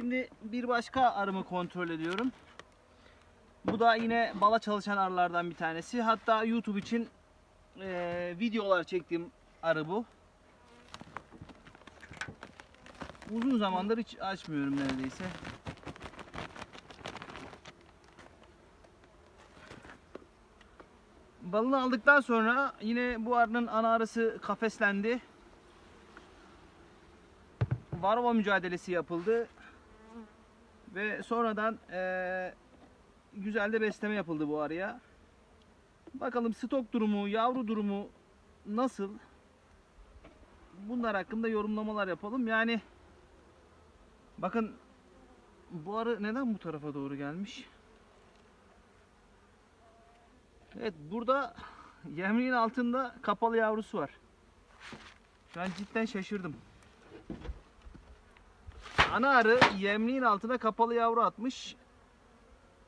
Şimdi bir başka arımı kontrol ediyorum. Bu da yine bala çalışan arılardan bir tanesi. Hatta YouTube için eee, videolar çektiğim arı bu. Uzun zamandır hiç açmıyorum neredeyse. Balını aldıktan sonra yine bu arının ana arısı kafeslendi. Varroa mücadelesi yapıldı. Ve sonradan eee güzel de besleme yapıldı bu arıya. Bakalım stok durumu, yavru durumu nasıl? Bunlar hakkında yorumlamalar yapalım. Yani bakın bu arı neden bu tarafa doğru gelmiş? Evet burada yemliğin altında kapalı yavrusu var. An cidden şaşırdım. Ana arı yemliğin altına kapalı yavru atmış.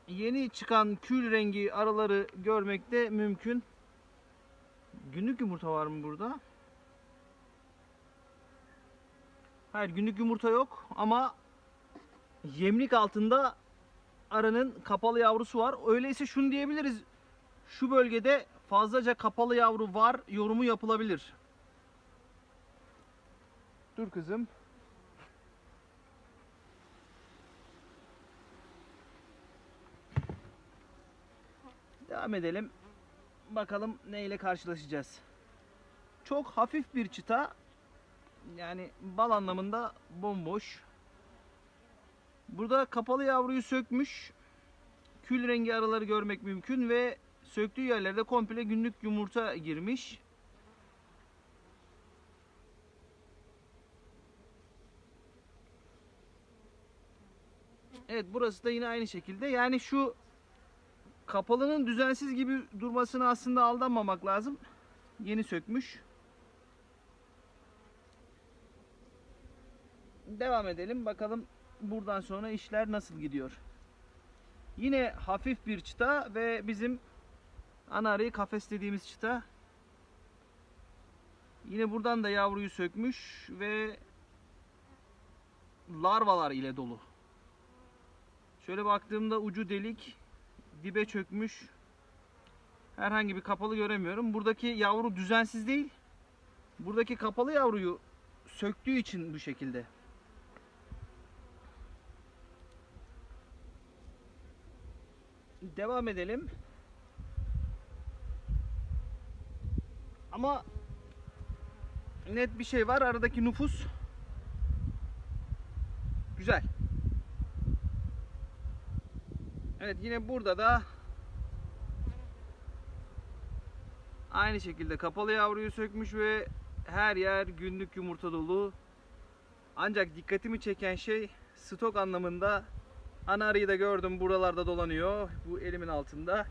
Yeni çıkan kül rengi arıları görmek de mümkün. Günlük yumurta var mı burada? Hayır günlük yumurta yok ama yemlik altında arının kapalı yavrusu var. Öyleyse şunu diyebiliriz. Şu bölgede fazlaca kapalı yavru var yorumu yapılabilir. Dur kızım. Devam edelim. Bakalım ne ile karşılaşacağız. Çok hafif bir çıta. Yani bal anlamında bomboş. Burada kapalı yavruyu sökmüş. Kül rengi araları görmek mümkün ve söktüğü yerlerde komple günlük yumurta girmiş. Evet burası da yine aynı şekilde. Yani şu kapalının düzensiz gibi durmasına aslında aldanmamak lazım. Yeni sökmüş. Devam edelim. Bakalım buradan sonra işler nasıl gidiyor. Yine hafif bir çıta ve bizim ana kafes dediğimiz çıta. Yine buradan da yavruyu sökmüş ve larvalar ile dolu. Şöyle baktığımda ucu delik, dibe çökmüş. Herhangi bir kapalı göremiyorum. Buradaki yavru düzensiz değil. Buradaki kapalı yavruyu söktüğü için bu şekilde. Devam edelim. Ama net bir şey var. Aradaki nüfus güzel. Evet yine burada da aynı şekilde kapalı yavruyu sökmüş ve her yer günlük yumurta dolu. Ancak dikkatimi çeken şey stok anlamında ana arıyı da gördüm buralarda dolanıyor. Bu elimin altında.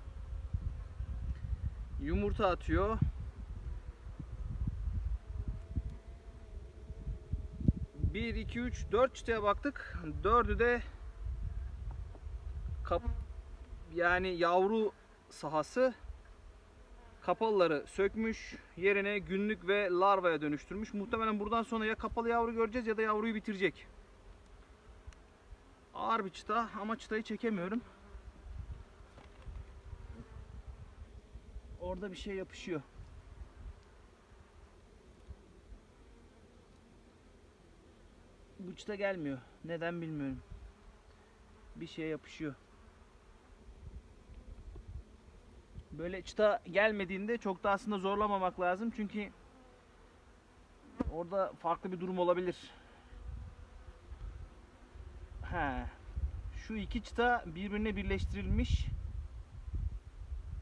Yumurta atıyor. Bir, iki, üç, dört çıtaya baktık. Dördü de kap yani yavru sahası kapalıları sökmüş yerine günlük ve larvaya dönüştürmüş. Muhtemelen buradan sonra ya kapalı yavru göreceğiz ya da yavruyu bitirecek. Ağır bir çıta ama çıtayı çekemiyorum. Orada bir şey yapışıyor. Bu çıta gelmiyor. Neden bilmiyorum. Bir şey yapışıyor. Böyle çıta gelmediğinde çok da aslında zorlamamak lazım. Çünkü orada farklı bir durum olabilir. He. Şu iki çıta birbirine birleştirilmiş.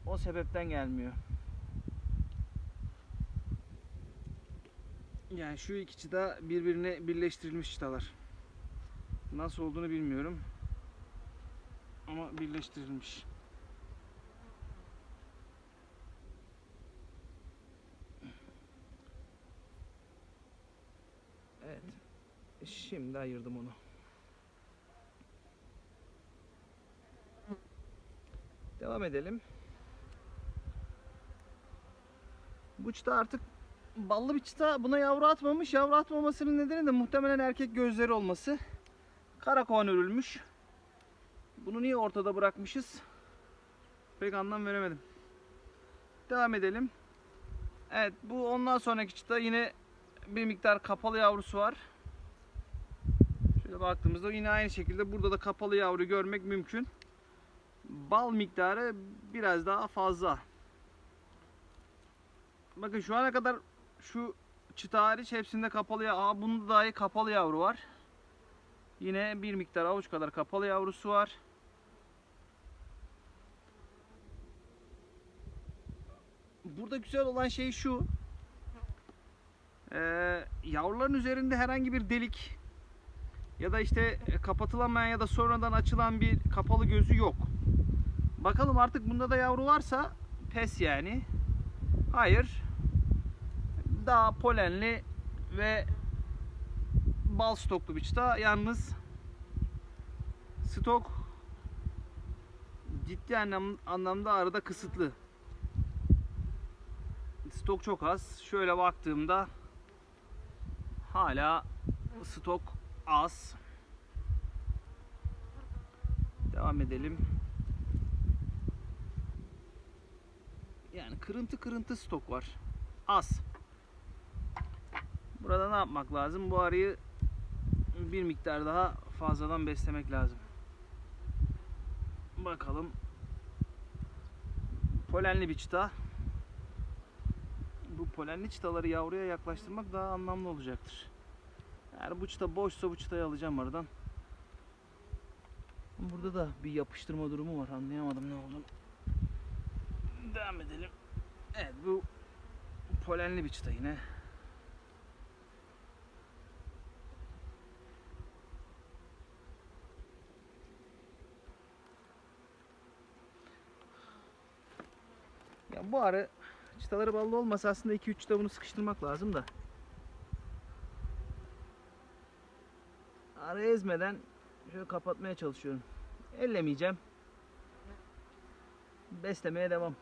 O sebepten gelmiyor. Yani şu iki çıta birbirine birleştirilmiş çıtalar. Nasıl olduğunu bilmiyorum. Ama birleştirilmiş. Evet. Şimdi ayırdım onu. Devam edelim. Bu çıta artık ballı bir çıta. Buna yavru atmamış. Yavru atmamasının nedeni de muhtemelen erkek gözleri olması. Karakovan örülmüş. Bunu niye ortada bırakmışız? Pek anlam veremedim. Devam edelim. Evet bu ondan sonraki çıta yine bir miktar kapalı yavrusu var. Şöyle baktığımızda yine aynı şekilde burada da kapalı yavru görmek mümkün. Bal miktarı biraz daha fazla. Bakın şu ana kadar şu çıta hariç hepsinde kapalı yavru. Aa, bunda dahi kapalı yavru var. Yine bir miktar avuç kadar kapalı yavrusu var. Burada güzel olan şey şu. Ee, yavruların üzerinde herhangi bir delik ya da işte e, kapatılamayan ya da sonradan açılan bir kapalı gözü yok. Bakalım artık bunda da yavru varsa pes yani. Hayır. Daha polenli ve bal stoklu bir çıta. Yalnız stok ciddi anlam, anlamda arada kısıtlı. Stok çok az. Şöyle baktığımda hala stok az. Devam edelim. Yani kırıntı kırıntı stok var. Az. Burada ne yapmak lazım? Bu arıyı bir miktar daha fazladan beslemek lazım. Bakalım. Polenli bir çıta. Bu polenli çıtaları yavruya yaklaştırmak daha anlamlı olacaktır. Eğer bu çıta boşsa bu çıtayı alacağım aradan. Burada da bir yapıştırma durumu var. Anlayamadım ne olduğunu. Devam edelim. Evet bu polenli bir çıta yine. Ya bu arı çıtaları ballı olmasa aslında 2-3 çıta bunu sıkıştırmak lazım da. Arı ezmeden şöyle kapatmaya çalışıyorum. Ellemeyeceğim. Beslemeye devam.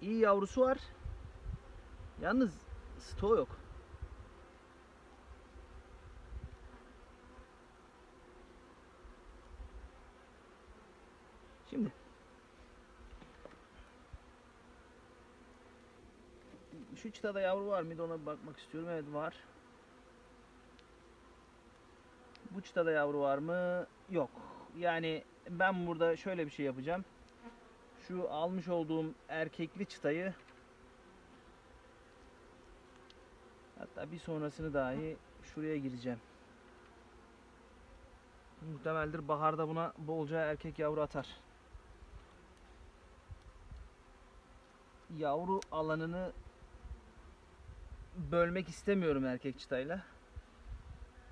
İyi yavrusu var. Yalnız stoğu yok. Şimdi şu çıtada yavru var mıydı ona bir bakmak istiyorum. Evet var. Bu çıtada yavru var mı? Yok. Yani ben burada şöyle bir şey yapacağım. Şu almış olduğum erkekli çıtayı hatta bir sonrasını dahi şuraya gireceğim. Muhtemeldir baharda buna bolca erkek yavru atar. Yavru alanını bölmek istemiyorum erkek çıtayla.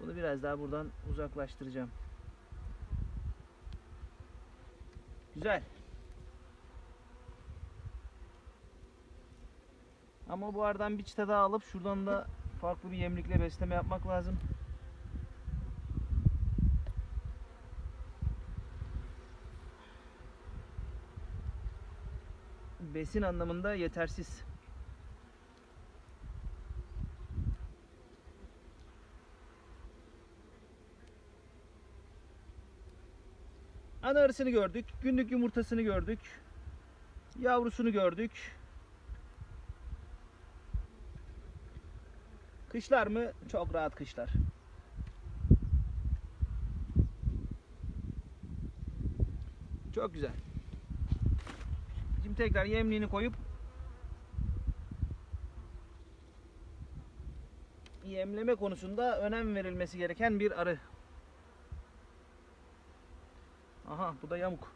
Bunu biraz daha buradan uzaklaştıracağım. Güzel. Ama bu aradan bir çıta daha alıp şuradan da farklı bir yemlikle besleme yapmak lazım. Besin anlamında yetersiz. Ana arısını gördük. Günlük yumurtasını gördük. Yavrusunu gördük. Kışlar mı? Çok rahat kışlar. Çok güzel. Şimdi tekrar yemliğini koyup yemleme konusunda önem verilmesi gereken bir arı. Aha bu da yamuk.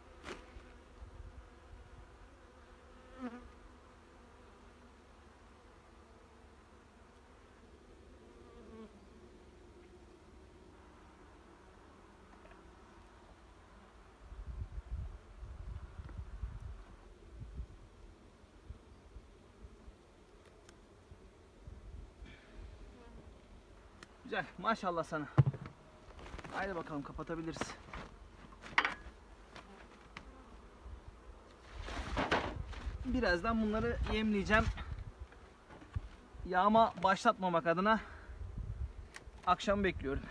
Güzel. Maşallah sana. Haydi bakalım kapatabiliriz. birazdan bunları yemleyeceğim. Yağma başlatmamak adına akşam bekliyorum.